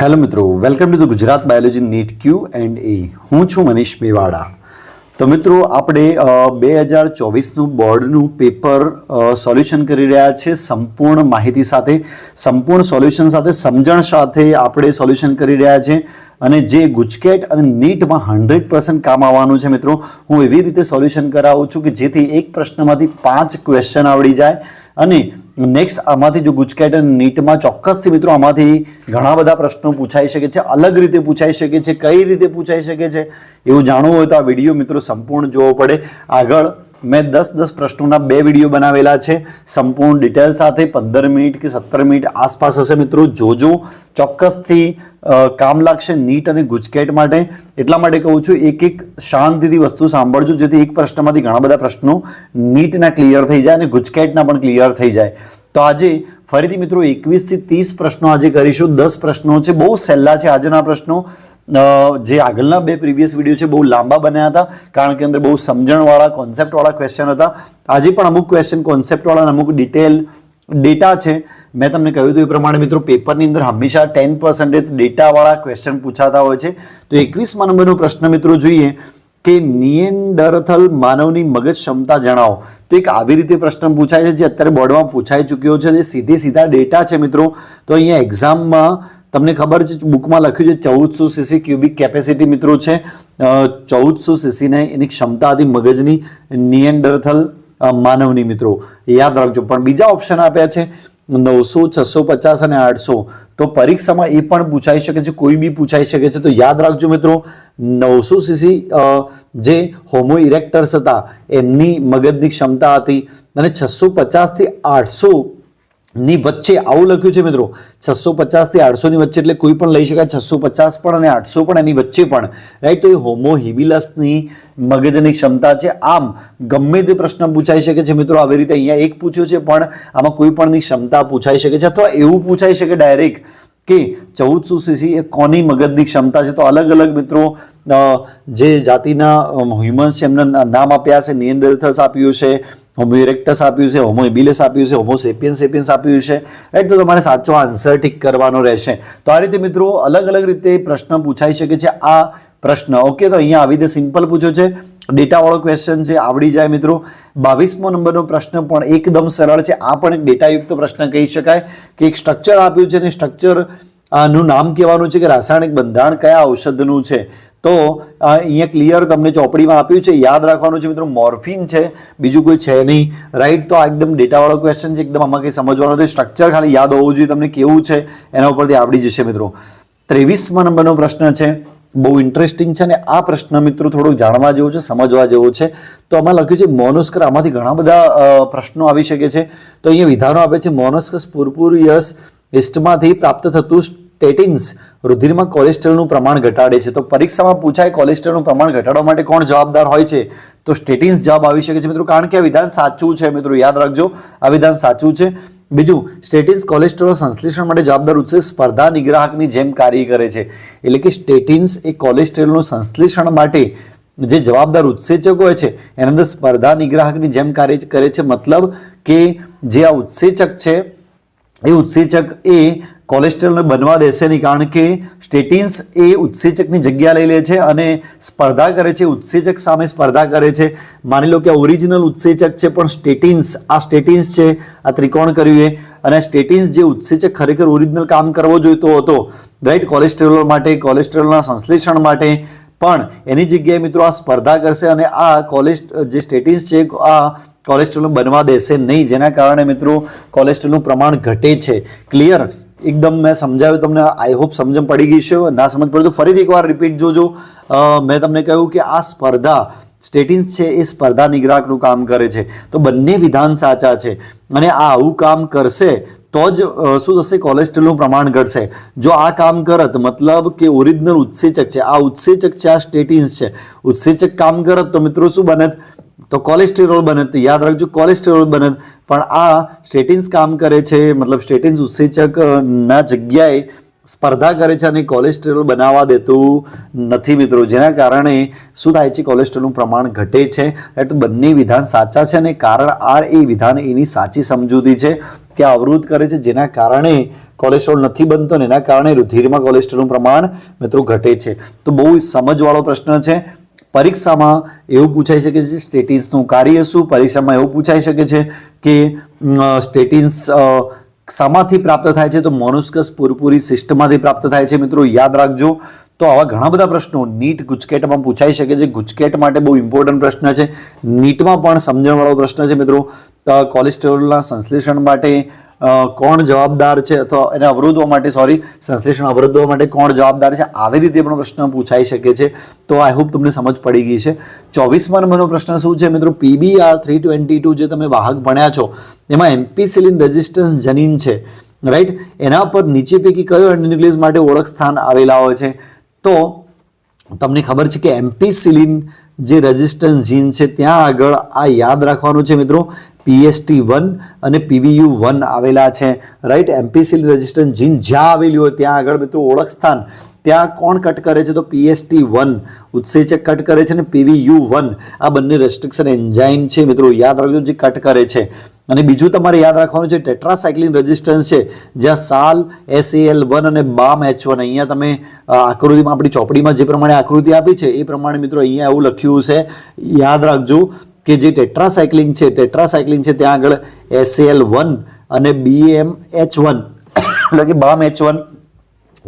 Hello મિત્રો, welcome to the Gujarat biology NEET Q and A. હું છું મનીષ મેવાડા. તો મિત્રો, આપણે બે હજાર ચોવીસનું બોર્ડનું પેપર સોલ્યુશન કરી રહ્યા છે. સંપૂર્ણ માહિતી સાથે, સંપૂર્ણ સોલ્યુશન સાથે, સમજણ સાથે આપણે સોલ્યુશન કરી રહ્યા છે. અને જે ગુજકેટ અને નીટમાં હંડ્રેડ પર્સન્ટ કામ આવવાનું છે મિત્રો, હું એવી રીતે સોલ્યુશન કરાવું છું કે જેથી એક પ્રશ્નમાંથી પાંચ ક્વેશ્ચન આવડી જાય. અને નેક્સ્ટ આમાંથી જો ગુજકેટ અને નીટમાં ચોક્કસથી મિત્રો આમાંથી ઘણા બધા પ્રશ્નો પૂછાઈ શકે છે, અલગ રીતે પૂછાઈ શકે છે, કઈ રીતે પૂછાઈ શકે છે, એવું જાણવું હોય તો આ વીડિયો મિત્રો સંપૂર્ણ જોવો પડે. આગળ મેં દસ દસ પ્રશ્નોના બે વીડિયો બનાવેલા છે. સંપૂર્ણ ડિટેલ સાથે પંદર મિનિટ કે સત્તર મિનિટ આસપાસ હશે મિત્રો. જોજો. ચોક્કસથી કામ લાગશે નીટ અને ગુજકેટ માટે. એટલા માટે કહું છું, એક એક શાંતિથી વસ્તુ સાંભળજો. જેથી એક પ્રશ્નમાંથી ઘણા બધા પ્રશ્નો નીટના ક્લિયર થઈ જાય અને ગુજકેટના પણ ક્લિયર થઈ જાય. તો આજે ફરીથી મિત્રો એકવીસથી ત્રીસ પ્રશ્નો આજે કરીશું. દસ પ્રશ્નો છે. બહુ સહેલા છે આજના પ્રશ્નો. જે આગળના બે પ્રીવિયસ વીડિયો છે, બહુ લાંબા બન્યા હતા, કારણ કે અંદર બહુ સમજણવાળા કોન્સેપ્ટવાળા ક્વેશ્ચન હતા. આજે પણ અમુક ક્વેશ્ચન કોન્સેપ્ટવાળા અમુક ડિટેલ ડેટા છે. મેં તમને કહ્યું હતું એ પ્રમાણે, મિત્રો પેપરની અંદર હંમેશા ટેન પર્સન્ટેજ ડેટાવાળા ક્વેશ્ચન પૂછાતા હોય છે. તો એકવીસમાં નંબરનો પ્રશ્ન, મિત્રો, જોઈએ કે નિયેન્ડરથલ માનવની મગજ ક્ષમતા જણાવો. તો એક આવી રીતે પ્રશ્ન પૂછાય છે, જે અત્યારે બોર્ડમાં પૂછાઈ ચૂક્યો છે. જે સીધે સીધા ડેટા છે, મિત્રો. તો અહીંયા એક્ઝામમાં તમને ખબર છે, બુકમાં લખ્યું છે, ચૌદસો સીસી ક્યુબિક કેપેસિટી મિત્રો છે. ચૌદસો સીસીને એની ક્ષમતા હતી મગજની, નિયંડરથલ માનવની મિત્રો. યાદ રાખજો. પણ બીજા ઓપ્શન આપ્યા છે, નવસો, છસો પચાસ અને આઠસો. તો પરીક્ષામાં એ પણ પૂછાઈ શકે છે, કોઈ બી પૂછાઈ શકે છે. તો યાદ રાખજો મિત્રો, નવસો સીસી જે હોમો ઇરેક્ટર્સ હતા, એમની મગજની ક્ષમતા હતી. અને છસો પચાસથી આઠસો ની વચ્ચે આવું લખ્યું છે મિત્રો છસો પચાસથી આઠસો ની વચ્ચે એટલે કોઈ પણ લઈ શકાય છસો પચાસ પણ અને આઠસો પણ એની વચ્ચે પણ રાઈટ તો એ હોમોહિબિલસની મગજની ક્ષમતા છે. આમ, ગમે તે પ્રશ્ન પૂછાઈ શકે છે મિત્રો, આવી રીતે અહીંયા એક પૂછ્યો છે, પણ આમાં કોઈ પણની ક્ષમતા પૂછાઈ શકે છે અથવા એવું પૂછાઈ શકે ડાયરેક્ટ કે ચૌદસો સીસી એ કોની મગજની ક્ષમતા છે? તો અલગ અલગ મિત્રો જે જાતિના હ્યુમન્સ છે એમના નામ આપ્યા છે નિયંદર્થસ આપ્યું છે હોમો આપ્યું છે હોમો ઇબિલસ આપ્યું છે હોમો સેપિયન્સ સેપિયન્સ આપ્યું છે. રાઈટ તો તમારે સાચો આન્સર ઠીક કરવાનો રહેશે. તો આ રીતે મિત્રો અલગ અલગ રીતે પ્રશ્ન પૂછાઈ શકે છે. આ પ્રશ્ન ઓકે તો અહીંયા આવી રીતે સિમ્પલ પૂછ્યો છે. ડેટાવાળો ક્વેશ્ચન છે, આવડી જાય મિત્રો. બાવીસમો નંબરનો પ્રશ્ન પણ એકદમ સરળ છે. આ પણ એક ડેટાયુક્ત પ્રશ્ન કહી શકાય કે એક સ્ટ્રક્ચર આપ્યું છે અને સ્ટ્રક્ચરનું નામ કહેવાનું છે કે રાસાયણિક બંધારણ કયા ઔષધનું છે. તો અહીંયા ક્લિયર તમને ચોપડીમાં આપ્યું છે. યાદ રાખવાનું છે મિત્રો મોર્ફિન છે. બીજું કોઈ છે નહીં. રાઈટ તો આ એકદમ ડેટાવાળો ક્વેશ્ચન છે. એકદમ આમાં કંઈ સમજવાનું છે સ્ટ્રક્ચર ખાલી યાદ હોવું જોઈએ તમને કેવું છે. એના ઉપરથી આવડી જશે મિત્રો. ત્રેવીસમાં નંબરનો પ્રશ્ન છે. બહુ ઇન્ટરેસ્ટિંગ છે અને આ પ્રશ્ન મિત્રો થોડુંક જાણવા જેવો છે, સમજવા જેવો છે. તો આમાં લખ્યું છે મોનોસ્કર આમાંથી ઘણા બધા પ્રશ્નો આવી શકે છે. તો અહીંયા વિધાનો આપે છે મોનોસ્કસ પુરપુરિયસ હિસ્ટમાંથી પ્રાપ્ત થતું સ્ટેટિન્સ રુધિરમાં કોલેસ્ટ્રોલનું પ્રમાણ ઘટાડે છે. તો પરીક્ષામાં પૂછાય કોલેસ્ટ્રોલનું પ્રમાણ ઘટાડવા માટે કોણ જવાબદાર હોય છે? તો સ્ટેટિન્સ જવાબ આવી શકે છે મિત્રો. કારણ કે આ વિધાન સાચું છે મિત્રો. યાદ રાખજો, આ વિધાન સાચું છે. બીજું, સ્ટેટિન્સ કોલેસ્ટ્રોલ સંશ્લેષણ માટે જવાબદાર ઉત્સેચ સ્પર્ધા નિગ્રાહકની જેમ કાર્ય કરે છે. એટલે કે સ્ટેટિન્સ એ કોલેસ્ટ્રોલનું સંશ્લેષણ માટે જે જવાબદાર ઉત્સેચકો હોય છે, એના અંદર સ્પર્ધા નિગ્રાહકની જેમ કાર્ય કરે છે. મતલબ કે જે આ ઉત્સેચક છે, એ ઉત્સેચક એ કોલેસ્ટ્રોલને બનવા દેશે નહીં, કારણ કે સ્ટેટિન્સ એ ઉત્સેચકની જગ્યા લઈ લે છે અને સ્પર્ધા કરે છે, ઉત્સેચક સામે સ્પર્ધા કરે છે. માની લો કે ઓરિજિનલ ઉત્સેચક છે, પણ સ્ટેટિન્સ, આ સ્ટેટિન્સ છે, આ ત્રિકોણ કર્યું એ. અને સ્ટેટિન્સ જે ઉત્સેચક ખરેખર ઓરિજિનલ કામ કરવો જોઈતો હતો, રાઈટ, કોલેસ્ટ્રોલ માટે, કોલેસ્ટ્રોલના સંશ્લેષણ માટે. પણ એની જગ્યાએ મિત્રો આ સ્પર્ધા કરશે અને આ કોલેસ્ટ, જે સ્ટેટિન્સ છે, આ કોલેસ્ટ્રોલ બનવા દેશે નહીં. જેના કારણે મિત્રો કોલેસ્ટ્રોલનું પ્રમાણ ઘટે છે. ક્લિયર? એકદમ મેં સમજાવ્યું તમને. આઈ હોપ સમજણ પડી ગઈ છે. ના સમજ પડે તો ફરીથી એકવાર રિપીટ જોજો. મેં તમને કહ્યું કે આ સ્પર્ધા સ્ટેટિન્સ છે એ સ્પર્ધા નિગ્રાહકનું કામ કરે છે. તો બંને વિધાન સાચા છે. અને આ આવું કામ કરશે તો જ શું થશે? કોલેસ્ટ્રોલનું પ્રમાણ ઘટશે. જો આ કામ કરત, મતલબ કે ઓરિજિનલ ઉત્સેચક છે. આ ઉત્સેચક છે, આ સ્ટેટિન્સ છે. ઉત્સેચક કામ કરત તો મિત્રો શું બનત તો કોલેસ્ટેરોલ બને યાદ રાખજો કોલેસ્ટેરોલ બને, પણ આ સ્ટેટિન્સ કામ કરે છે, મતલબ સ્ટેટિન્સ ઉત્સેચકના જગ્યાએ સ્પર્ધા કરે છે અને કોલેસ્ટ્રોલ બનાવવા દેતું નથી મિત્રો. જેના કારણે શું થાય છે કોલેસ્ટ્રોલનું પ્રમાણ ઘટે છે? એટલે બંને વિધાન સાચા છે અને કારણ આર એ વિધાન એની સાચી સમજૂતી છે કે અવરોધ કરે છે, જેના કારણે કોલેસ્ટ્રોલ નથી બનતો અને એના કારણે રુધિરમાં કોલેસ્ટ્રોલનું પ્રમાણ મિત્રો ઘટે છે. તો બહુ સમજવાળો પ્રશ્ન છે. પરીક્ષામાં એવું પૂછાઈ શકે છે સ્ટેટિન્સનું કાર્ય શું પરીક્ષામાં એવું પૂછાઈ શકે છે કે સ્ટેટિન્સ શામાંથી પ્રાપ્ત થાય છે, તો મોનુસ્કસ પૂરપૂરી સિસ્ટમમાંથી પ્રાપ્ત થાય છે. મિત્રો, યાદ રાખજો તો આવા ઘણા બધા પ્રશ્નો. નીટ ગુજકેટમાં પૂછાઈ શકે છે ગુજકેટ માટે બહુ ઇમ્પોર્ટન્ટ પ્રશ્ન છે. નીટમાં પણ સમજણવાળો પ્રશ્ન છે મિત્રો. કોલેસ્ટ્રોલના સંશ્લેષણ માટે કોણ જવાબદાર છે? અથવા એને અવરોધવા માટે સોરી સંશ્લેષણ અવરોધવા માટે કોણ જવાબદાર છે? આવી રીતે પણ પ્રશ્ન પૂછાઈ શકે છે. તો આઈ હોપ તમને સમજ પડી ગઈ છે. ચોવીસમાં નંબરનો પ્રશ્ન શું છે મિત્રો? પીબીઆર થ્રી ટ્વેન્ટી ટુ જે તમે વાહક ભણ્યા છો, એમાં એમ્પીસિલિન રેઝિસ્ટન્સ જનીન છે. રાઈટ એના પર નીચે પૈકી કયો એન્ટિન્યુક્લિયસ માટે ઓળખ સ્થાન આવેલા હોય છે? તો તમને ખબર છે કે એમ્પીસિલિન જે રેઝિસ્ટન્સ જીન છે, ત્યાં આગળ આ યાદ રાખવાનું છે મિત્રો. પીએસટી વન અને પીવીયુ વન આવેલા છે. રાઈટ એમ્પીસિલિન રેઝિસ્ટન્સ જીન જ્યાં આવેલી હોય, ત્યાં આગળ મિત્રો ઓળખ સ્થાન. ત્યાં કોણ કટ કરે છે? તો પીએસટી વન ઉત્સેચક કટ કરે છે અને પીવીયુ વન આ બંને રેસ્ટ્રિક્શન એન્જાઇન છે મિત્રો. યાદ રાખજો જે કટ કરે છે. અને બીજું તમારે યાદ રાખવાનું છે, ટેટ્રાસાયક્લિન રેઝિસ્ટન્સ છે, જ્યાં સાલ એસએલ વન અને બામ એચ વન અહીંયા તમે આકૃતિમાં આપણી ચોપડીમાં જે પ્રમાણે આકૃતિ આપી છે, એ પ્રમાણે મિત્રો અહીંયા એવું લખ્યું છે. યાદ રાખજો કે જે ટેટ્રાસાયક્લિન છે ટેટ્રાસાયક્લિન છે, ત્યાં આગળ એસએલ વન અને બીએમ એચ વન એટલે કે બામ એચ વન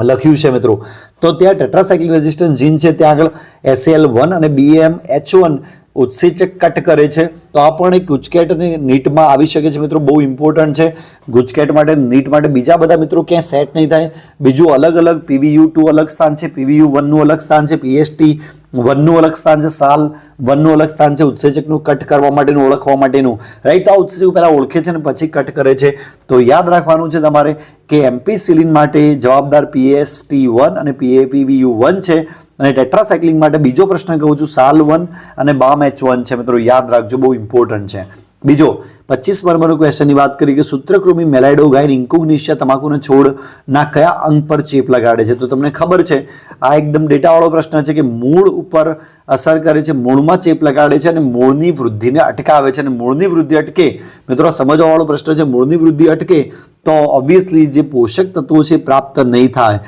લખ્યું છે મિત્રો. તો ત્યાં ટેટ્રાસાયક્લિન રેઝિસ્ટન્સ જીન છે, ત્યાં આગળ એસએલ વન અને બીએમ એચ વન ઉત્સેચક કટ કરે છે. તો આ પણ એક ગુજકેટ અને નીટમાં આવી શકે છે મિત્રો, બહુ ઇમ્પોર્ટન્ટ છે. ગુજકેટ માટે, નીટ માટે બીજા બધા મિત્રો ક્યાંય સેટ નહીં થાય. બીજું અલગ અલગ પીવીયુ ટુ અલગ સ્થાન છે, પીવીયુ વનનું અલગ સ્થાન છે, પીએસટી વનનું અલગ સ્થાન છે, સાલ વનનું અલગ સ્થાન છે, ઉત્સેચકનું કટ કરવા માટેનું, ઓળખવા માટેનું. રાઈટ આ ઉત્સેચક પહેલાં ઓળખે છે અને પછી કટ કરે છે. તો યાદ રાખવાનું છે તમારે કે એમપી સિલિન માટે જવાબદાર પીએસટી વન અને પીએપીવીયુ વન છે. અને ટેટ્રાસાયક્લિંગ માટે બીજો પ્રશ્ન કહું છું, સાલ વન અને બામ એચ વન છે. મિત્રો, યાદ રાખજો, બહુ ઇમ્પોર્ટન્ટ છે. બીજો, પચીસ નંબરનો ક્વેશ્ચનની વાત કરી કે સૂત્રકૃમિ મેલાઇડોગાઇન ઇન્કોગ્નિશિયા તમાકુના છોડના કયા અંગ પર ચેપ લગાડે છે? તો તમને ખબર છે, આ એકદમ ડેટાવાળો પ્રશ્ન છે કે મૂળ ઉપર અસર કરે છે, મૂળમાં ચેપ લગાડે છે અને મૂળની વૃદ્ધિને અટકાવે છે. અને મૂળની વૃદ્ધિ અટકે, મિત્રો સમજવાવાળો પ્રશ્ન છે, મૂળની વૃદ્ધિ અટકે, તો ઓબ્વિયસલી જે પોષક તત્વો છે પ્રાપ્ત નહીં થાય.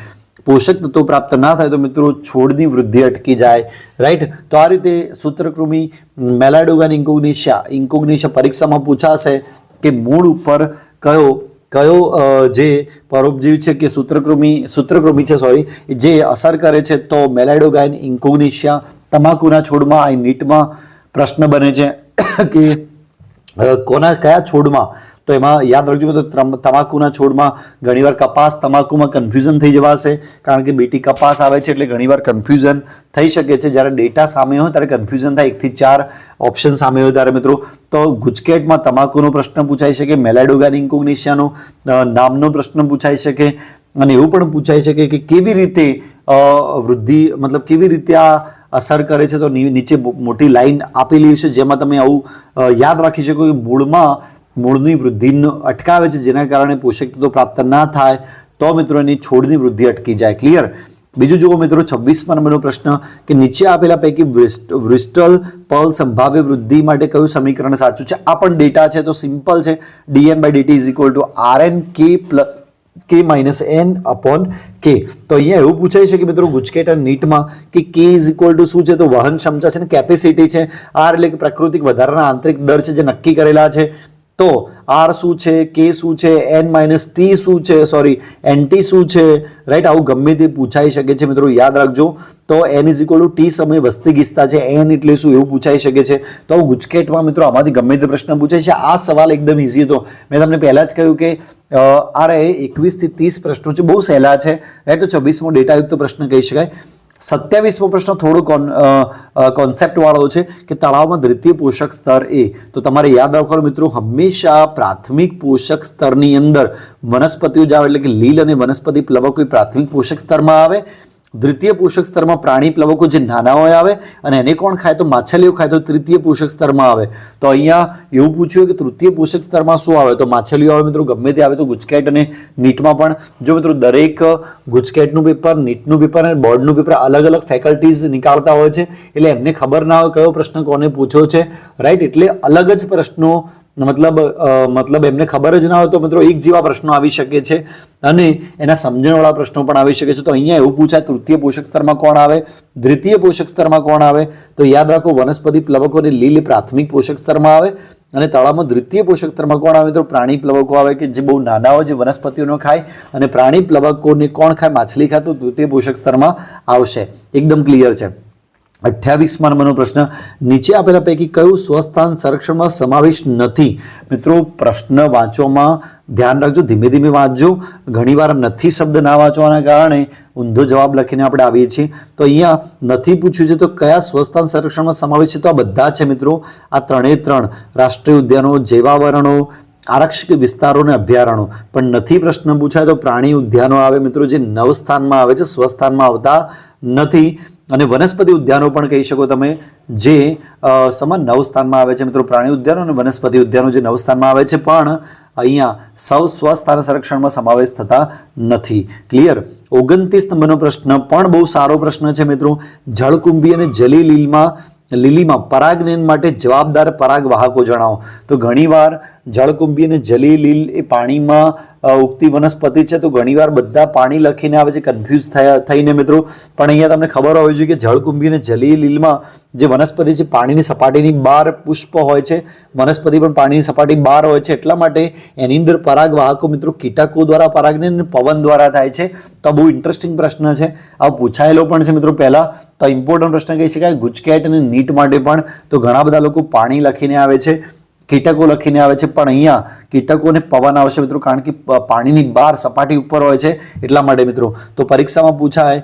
પોષક તત્વો પ્રાપ્ત ના થાય તો મિત્રો છોડની વૃદ્ધિ અટકી જાય રાઈટ તો આ રીતે સૂત્રકૃમિ મેલાડોગાન ઇન્કોગ્નિશિયા ઇન્કોગ્નિશિયા પરીક્ષામાં પૂછાશે કે મૂળ ઉપર કયો કયો જે પરોપજીવ છે કે સૂત્રકૃમિ સૂત્રકૃમિ છે સોરી જે અસર કરે છે તો મેલાડોગાઇન ઇન્કોગ્નિશિયા તમાકુના છોડમાં, આ નીટમાં પ્રશ્ન બને છે કે કોના કયા છોડમાં? તો એમાં યાદ રાખજો મિત્રો તમાકુના છોડમાં ઘણીવાર કપાસ, તમાકુમાં કન્ફ્યુઝન થઈ જવાશે કારણ કે બેટી કપાસ આવે છે એટલે ઘણીવાર કન્ફ્યુઝન થઈ શકે છે. જ્યારે ડેટા સામે હોય ત્યારે કન્ફ્યુઝન થાય. એકથી ચાર ઓપ્શન સામે હોય ત્યારે મિત્રો. તો ગુજકેટમાં તમાકુનો પ્રશ્ન પૂછાઈ શકે મેલાડોગાન ઇન્કોગ્નિશિયાનો નામનો પ્રશ્ન પૂછાઈ શકે, અને એવું પણ પૂછાઈ શકે કે કેવી રીતે વૃદ્ધિ, મતલબ કેવી રીતે આ અસર કરે છે તો નીચે મોટી લાઈન આપેલી છે, જેમાં તમે આવું યાદ રાખી શકો કે મૂળમાં મૂળની વૃદ્ધિને અટકાવે છે, જેના કારણે પોષક તત્વો પ્રાપ્ત ના થાય, તો મિત્રો એની છોડની વૃદ્ધિ અટકી જાય. ક્લિયર બીજું જુઓ મિત્રો, છવ્વીસમાં નંબરનો પ્રશ્ન કે નીચે આપેલા પૈકી વ્રિસ્ટ- વ્રિસ્ટલ પલ સંભાવ્ય વૃદ્ધિ માટે કયું સમીકરણ સાચું છે? આ પણ ડેટા છે, તો સિમ્પલ છે. DN by DT is equal to R N K plus K minus N upon K તો અહીંયા એવું પૂછાય છે કે મિત્રો ગુજકેટ અને નીટમાં કે કે ઇઝ ઇક્વલ ટુ શું છે? તો વહન ક્ષમતા છે ને કેપેસિટી છે. આર એટલે કે પ્રાકૃતિક વધારાના આંતરિક દર છે જે નક્કી કરેલા છે. તો આર શું છે કે શું છે એન માઇનસ ટી શું છે સોરી એનટી શું છે? રાઈટ આવું ગમે તે પૂછાઈ શકે છે મિત્રો, યાદ રાખજો. તો N is equal to T સમય વસ્તી ગીસતા છે એન એટલે શું એવું પૂછાઈ શકે છે. તો આવું ગુજકેટમાં મિત્રો આમાંથી ગમે તે પ્રશ્ન પૂછાય છે. આ સવાલ એકદમ ઇઝી હતો. મેં તમને પહેલાં જ કહ્યું કે આ રહે એકવીસથી ત્રીસ પ્રશ્નો છે, બહુ સહેલા છે. રાઈટ તો છવ્વીસમો ડેટાયુક્ત પ્રશ્ન કહી શકાય. સત્યાવીસમો પ્રશ્ન થોડો કોન કોન્સેપ્ટ વાળો છે કે તળાવમાં દ્વિતીય પોષક સ્તર એ. તો તમારે યાદ રાખવાનું મિત્રો, હંમેશા પ્રાથમિક પોષક સ્તરની અંદર વનસ્પતિઓ જ આવે, એટલે કે લીલ અને વનસ્પતિ પ્લવકો કોઈ પ્રાથમિક પોષક સ્તરમાં આવે. દ્વિતીય પોષક સ્તરમાં પ્રાણી પ્લવકો જે નાના હોય આવે અને એને કોણ ખાય તો માછલીઓ ખાય તો તૃતીય પોષક સ્તરમાં આવે. તો અહીંયા એવું પૂછ્યું કે તૃતીય પોષક સ્તરમાં શું આવે? તો માછલીઓ આવે મિત્રો, ગમે તે આવે તો ગુજકેટ અને નીટમાં પણ. જો મિત્રો દરેક ગુજકેટનું પેપર, નીટનું પેપર અને બોર્ડનું પેપર અલગ અલગ ફેકલ્ટીઝ નીકાળતા હોય છે, એટલે એમને ખબર ના હોય કયો પ્રશ્ન કોને પૂછ્યો છે. રાઈટ? એટલે અલગ જ પ્રશ્નો મતલબ મતલબ એમને ખબર જ ના હોય તો મિત્રો એક જેવા પ્રશ્નો આવી શકે છે. અને એના સમજણવાળા પ્રશ્નો પણ આવી શકે છે. તો અહીંયા એવું પૂછાય, તૃતીય પોષક સ્તરમાં કોણ આવે? દ્વિતીય પોષક સ્તરમાં કોણ આવે? તો યાદ રાખો, વનસ્પતિ પ્લવકો અને લીલ પ્રાથમિક પોષક સ્તરમાં આવે અને તળાવમાં દ્વિતીય પોષક સ્તરમાં કોણ આવે? તો પ્રાણી પ્લવકો આવે કે જે બહુ નાના હોય, જે વનસ્પતિઓનો ખાય અને પ્રાણી પ્લવકોને કોણ ખાય? માછલી ખાય, તો દ્વિતીય પોષક સ્તરમાં આવશે. એકદમ ક્લિયર છે. અઠ્યાવીસમાં નંબરનો પ્રશ્ન, નીચે આપેલા પૈકી કયું સ્વસ્થાન સંરક્ષણમાં સમાવેશ નથી? મિત્રો, પ્રશ્ન વાંચવામાં ધ્યાન રાખજો, ધીમે ધીમે વાંચજો. ઘણીવાર નથી શબ્દ ના વાંચવાના કારણે ઊંધો જવાબ લખીને આપણે આવીએ છીએ. તો અહીંયા નથી પૂછ્યું છે, તો કયા સ્વસ્થાન સંરક્ષણમાં સમાવેશ છે? તો આ બધા છે મિત્રો, આ ત્રણે ત્રણ. રાષ્ટ્રીય ઉદ્યાનો, જૈવાવરણો આરક્ષિક વિસ્તારો અને અભયારણ્યો પણ નથી પ્રશ્ન પૂછાય તો પ્રાણી ઉદ્યાનો આવે મિત્રો, જે નવ સ્થાનમાં આવે છે, સ્વસ્થાનમાં આવતા નથી. અને વનસ્પતિ ઉદ્યાનો પણ કહી શકો તમે, જે સમાન નવ સ્થાનમાં આવે છે મિત્રો, પ્રાણી ઉદ્યાનો અને વનસ્પતિ ઉદ્યાનો જે નવ સ્થાનમાં આવે છે, પણ અહીંયા સૌ સ્વસ્થાન સંરક્ષણમાં સમાવેશ થતા નથી. ક્લિયર ઓગણત્રીસ નંબરનો પ્રશ્ન પણ બહુ સારો પ્રશ્ન છે મિત્રો. જળકુંભી અને જલી લીલમાં લીલીમાં પરાગનયન માટે જવાબદાર પરાગવાહકો જણાવો. તો ઘણીવાર જળકુંભી અને જલી લીલ એ પાણીમાં ઉગતી વનસ્પતિ છે તો ઘણીવાર બધા પાણી લખીને આવે છે કન્ફ્યુઝ થયા, થઈને મિત્રો. પણ અહીંયા તમને ખબર હોવી જોઈએ કે જળકુંભી અને જલી લીલમાં જે વનસ્પતિ છે, પાણીની સપાટીની બહાર પુષ્પ હોય છે. વનસ્પતિ પણ પાણીની સપાટી બહાર હોય છે. એટલા માટે એની અંદર પરાગવાહકો મિત્રો કીટકો દ્વારા પરાગને પવન દ્વારા થાય છે. તો બહુ ઇન્ટરેસ્ટિંગ પ્રશ્ન છે. આ પૂછાયેલો પણ છે મિત્રો પહેલાં. તો ઇમ્પોર્ટન્ટ પ્રશ્ન કહી શકાય, ગુજકેટ અને નીટ માટે પણ. તો ઘણા બધા લોકો પાણી લખીને આવે છે. કીટકો લખીને આવે છે. પણ અહીંયા કીટકોને પવન આવશે મિત્રો, કારણ કે પાણીની બહાર સપાટી ઉપર હોય છે એટલા માટે મિત્રો. તો પરીક્ષામાં પૂછાય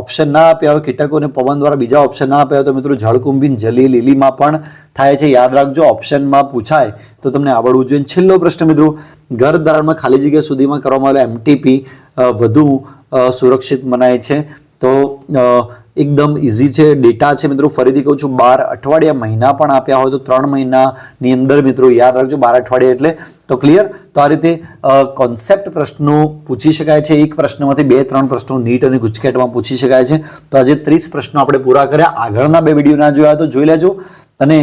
ઓપ્શન ના આપ્યા હોય, કીટકોને પવન દ્વારા બીજા ઓપ્શન ના આપ્યા હોય તો મિત્રો, જળકુંભી જલી લીલીમાં પણ થાય છે. યાદ રાખજો ઓપ્શનમાં પૂછાય તો તમને આવડવું જોઈએ. છેલ્લો પ્રશ્ન મિત્રો ઘરધારણમાં ખાલી જગ્યા સુધીમાં કરવામાં આવેલા એમટીપી વધુ સુરક્ષિત મનાય છે. તો એકદમ ઇઝી છે. ડેટા છે મિત્રો, ફરીથી કહું છું, બાર અઠવાડિયા મહિના પણ આપ્યા હોય તો ત્રણ મહિનાની અંદર મિત્રો યાદ રાખજો, બાર અઠવાડિયા એટલે. તો ક્લિયર તો આ રીતે કોન્સેપ્ટ પ્રશ્નો પૂછી શકાય છે. એક પ્રશ્નમાંથી બે, ત્રણ પ્રશ્નો નીટ અને ગુજકેટમાં પૂછી શકાય છે. તો આજે ત્રીસ પ્રશ્નો આપણે પૂરા કર્યા. આગળના બે વીડિયો ના જોયા તો જોઈ લેજો. અને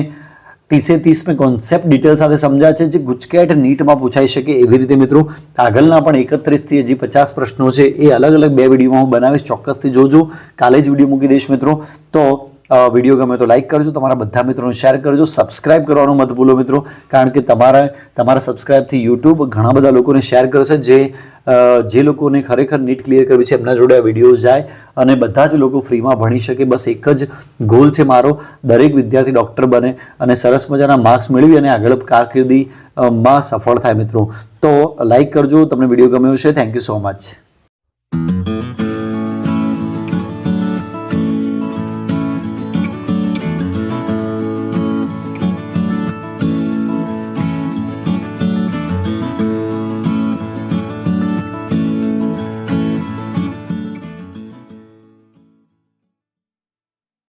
ત્રીસે ત્રીસ કોન્સેપ્ટ ડિટેલ સાથે સમજાય છે, જે ગુજકેટ નીટમાં પૂછાઈ શકે એવી રીતે મિત્રો. આગળના પણ એકત્રીસથી હજી પચાસ પ્રશ્નો છે. એ અલગ અલગ બે વિડીયોમાં હું બનાવીશ. ચોક્કસથી જોજો. કાલે જ વીડિયો મૂકી દઈશ મિત્રો. તો વીડિયો ગમે તો લાઇક કરજો, તમારા બધા મિત્રોને શેર કરજો સબસ્ક્રાઇબ કરવાનું મત ભૂલો મિત્રો, કારણ કે તમારા તમારા સબસ્ક્રાઇબથી યુટ્યુબ ઘણા બધા લોકોને શેર કરશે, જે જે લોકોને ખરેખર નીટ ક્લિયર કરવી છે, એમના જોડે આ વીડિયો જાય, અને બધા જ લોકો ફ્રીમાં ભણી શકે. બસ એક જ ગોલ છે મારો, દરેક વિદ્યાર્થી ડૉક્ટર બને, અને સરસ મજાના માર્ક્સ મેળવી અને આગળ કારકિર્દી માં સફળ થાય મિત્રો. તો લાઇક કરજો, તમને વીડિયો ગમ્યો છે થેન્ક યુ સો મચ